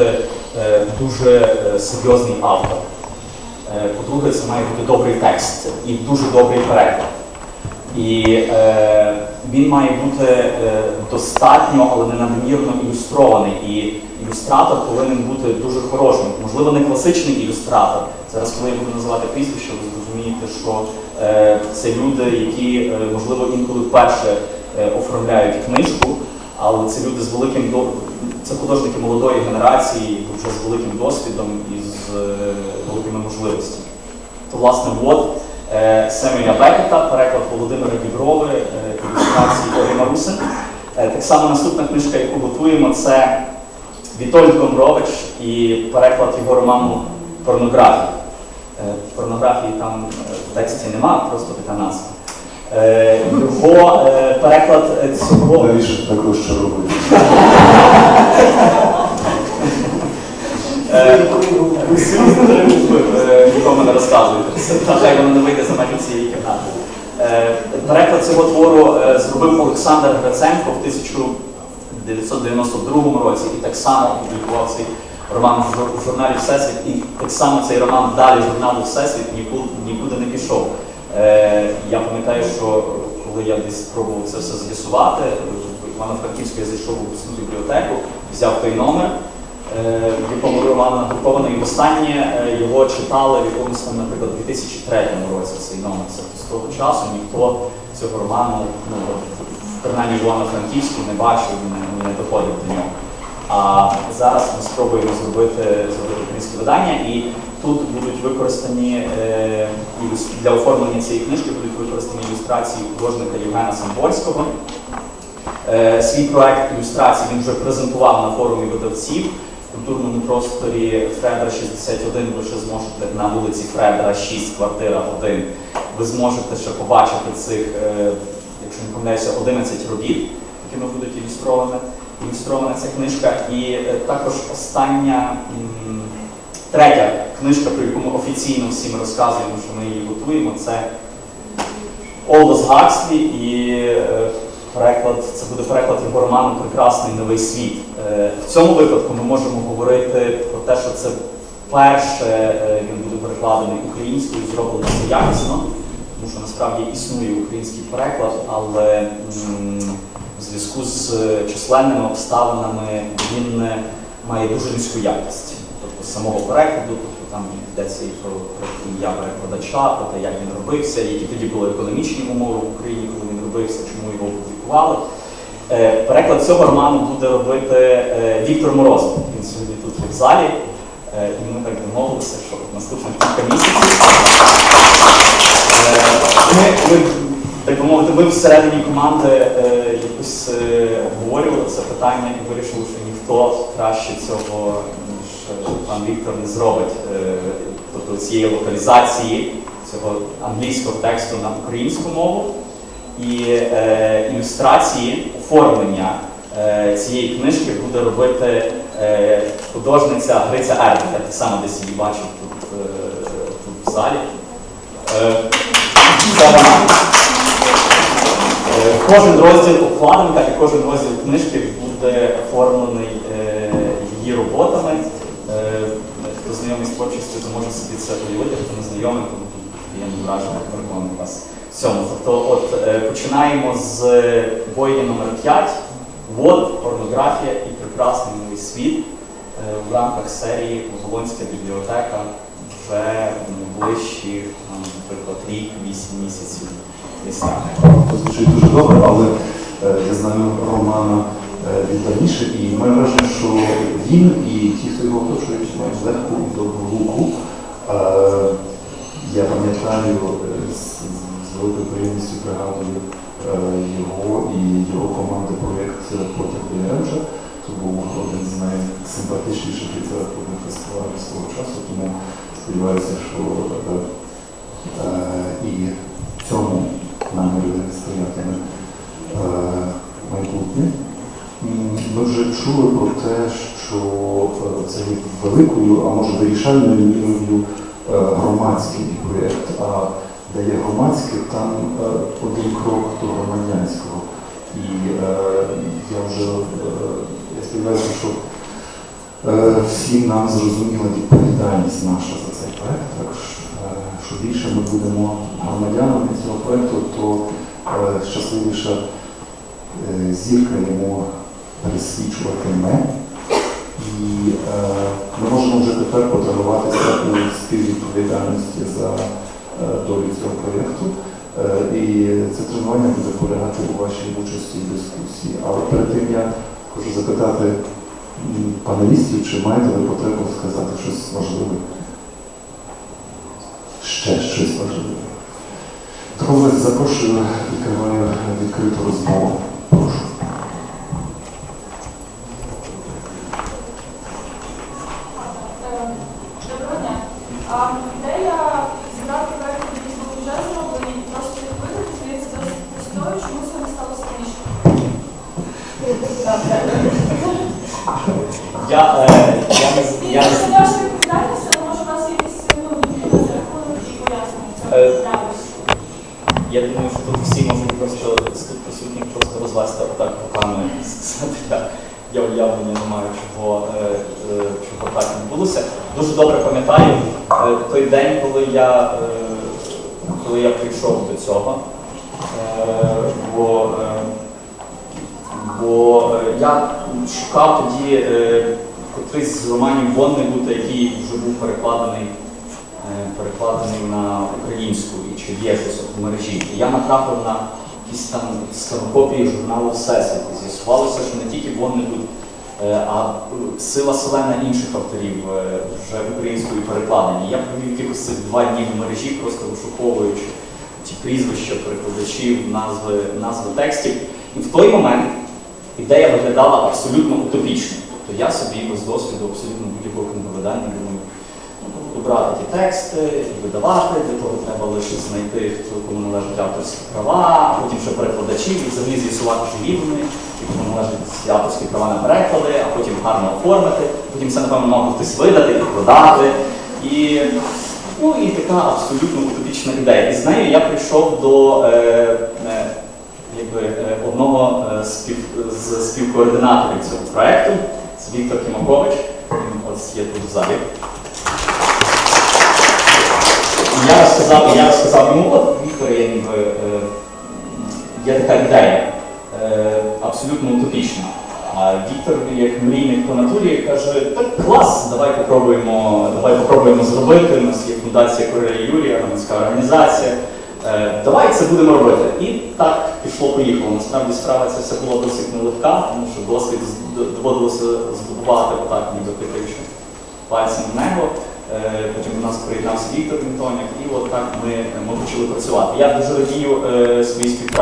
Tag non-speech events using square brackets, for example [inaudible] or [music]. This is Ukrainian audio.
бути е, дуже е, серйозний автор. Е, По-друге, це має бути добрий текст і дуже добрий переклад. І е, він має бути достатньо, але не надмірно ілюстрований. І ілюстратор повинен бути дуже хорошим. Можливо, не класичний ілюстратор. Зараз, коли я буду називати прізвище, ви зрозумієте, що е, це люди, які, можливо, інколи вперше оформляють книжку, але це люди з великим. Це художники молодої генерації, вже з великим досвідом і з е, великими можливостями. То, власне, от е, Семеля Бекета, переклад Володимира Діброви, е, ілюстрації Ори Марусин. Так само наступна книжка, яку готуємо, це Вітольд Гомбрович і переклад його роману Порнографія. Е, Порнографії там в тексті нема, просто така назва. Його переклад цього. Навіщо також що робити? Е, [laughs] е, Нікому не розказуйте. Хай воно не вийде за межі цієї кімнати. Е, Переклад цього твору е, зробив Олександр Гриценко в 1992 році і так само опублікував цей роман в журналі Всесвіт. І так само цей роман далі журналу Всесвіт нікуди, не пішов. Е, Я пам'ятаю, що коли я десь спробував це все з'ясувати, Івано-Франківську я зайшов у обласну бібліотеку, взяв той номер, е, в якому роман надрукований. І Останнє е, його читали в якомусь там, наприклад, 2003 році цей номер. Це з того часу ніхто цього роману, ну, принаймні в Івано-Франківську не бачив, не, не доходив до нього. А зараз ми спробуємо зробити, зробити українське видання, і тут будуть використані е, для оформлення цієї книжки будуть використані ілюстрації художника Євгена Самборського. Е, Свій проект ілюстрації він вже презентував на форумі видавців в культурному просторі Фредера 61. Ви ще зможете на вулиці Фредера 6, квартира 1. Ви зможете ще побачити цих, е, якщо не помиляюся, 11 робіт, якими будуть ілюстровані. Ілюстрована ця книжка. І е, також остання третя книжка, про яку ми офіційно всім розказуємо, що ми її готуємо, це Олдос Гакслі і переклад, це буде переклад його роману Прекрасний новий світ. Е, В цьому випадку ми можемо говорити про те, що це вперше е, він буде перекладений українською, зроблено це якісно, тому що насправді існує український переклад, але в зв'язку з е, численними обставинами він має дуже низьку якість. Тобто самого перекладу, тобто там йдеться і про, про ім'я перекладача, про те, як він робився, які тоді були економічні умови в Україні, коли він робився, чому його опублікували. Е, Переклад цього роману буде робити е, Віктор Морозов. Він сьогодні тут в залі. Е, І ми так домовилися, що наступних кілька місяців ми, ми, так би мовити, ми всередині команди якось обговорювали це питання і вирішили, що ніхто краще цього, ніж пан Віктор не зробить. Тобто цієї локалізації цього англійського тексту на українську мову і е, ілюстрації оформлення е, цієї книжки буде робити е, художниця Гриця Ерб. Я так само десь її бачив тут, е, тут в залі. Е. Е, Кожен розділ обкладинка і кожен розділ книжки буде оформлений е, її роботами. Е, Хто знайомий з творчістю, то може собі це уявити, хто не знайомий, то тут я не вражений, переконаний вас цьому. Тобто, от е, починаємо з боїня номер 5 Вот, порнографія і прекрасний новий світ е, в рамках серії Оболонська бібліотека вже найближчі, наприклад, рік, 8 місяців. Десь. Звучить дуже добре, але е, я знаю Романа е, від давніше, і маю враження, що він і ті, хто його оточують, мають легку добру руку. Я пам'ятаю великою приємністю пригадую е, його і його команди проєкт Потяг до Яремча. Це був один з найсимпатичніших літературних фестивалів свого часу, тому сподіваюся, що е, е, і цьому намірі стоятиме е, майбутнє. Ми вже чули про те, що е, це є великою, а може вирішальною мірою е, громадський проєкт, де є громадське, там е, один крок до громадянського. І е, я вже е, я сподіваюся, що Всім нам зрозуміла відповідальність наша за цей проект. Так що більше ми будемо громадянами цього проекту, то щасливіша зірка йому пересвічуватиме. І е, ми можемо вже тепер подаруватися у співвідповідальності за е, долю проєкту. Е, І це тренування буде полягати у вашій участі в дискусії. Але перед тим я хочу запитати панелістів, чи маєте ви потребу сказати щось важливе? Ще щось важливе. Тому запрошую, відкриваю відкриту розмову. Прошу. Е, Доброго дня. А, Ідея зібрати проєкт дійсно вже зроблені, просто їх видати, здається, досить простою, чому це не стало складніше. Я, е, я, я, це ваша відповідальність, але може у вас є якісь ну, розрахунок і пояснення Е, цього трапилось. я думаю, що тут всі можуть просто з тут присутніх просто розвести отак руками і сказати, я, я уявлення не маю, чого, е, е, чого так відбулося. Дуже добре пам'ятаю е, той день, коли я, е, коли я прийшов до цього. Е, бо, е, бо е, я шукав тоді е, котрийсь з романів Воннегута, який вже був перекладений, е, перекладений на українську і чи є щось в мережі. І я натрапив на якісь там скарокопії журналу Всесвіт. З'ясувалося, що не тільки Воннегут, е, а е, сила селена інших авторів е, вже українською перекладені. Я провів якихось два дні в мережі, просто вишуковуючи ті прізвища перекладачів, назви, назви текстів. І в той момент ідея виглядала абсолютно утопічно. Тобто я собі без досвіду абсолютно будь-якого книговидання думаю, ну, брати ті тексти видавати, для того треба лише знайти, хто кому належать авторські права, потім ще перекладачів, і взагалі з'ясувати, живі вони, і кому належать авторські права на переклади, а потім гарно оформити, потім це, напевно, мав хтось видати і продати. І, ну, і така абсолютно утопічна ідея. І з нею я прийшов до е, е, якби, е, одного е, спів, з співкоординаторів цього проекту, це Віктор Кімакович. Він ось є тут в залі. Я розказав, я розказав йому, от Віктор, є, ніби, е, є така ідея, е, абсолютно утопічна. А Віктор, як мрійник по натурі, каже, так клас, давай попробуємо, давай попробуємо зробити. У нас є фундація Корея Юрія, громадська організація. Е, Давай це будемо робити. І так пішло-поїхало. Насправді справа ця все була досить нелегка, тому що досвід доводилося здобувати отак, ніби тикаючи пальцем в небо. Е, Потім до нас приєднався Віктор Мінтоняк, і от так ми, ми почали працювати. Я дуже радію е, своїй співпраці.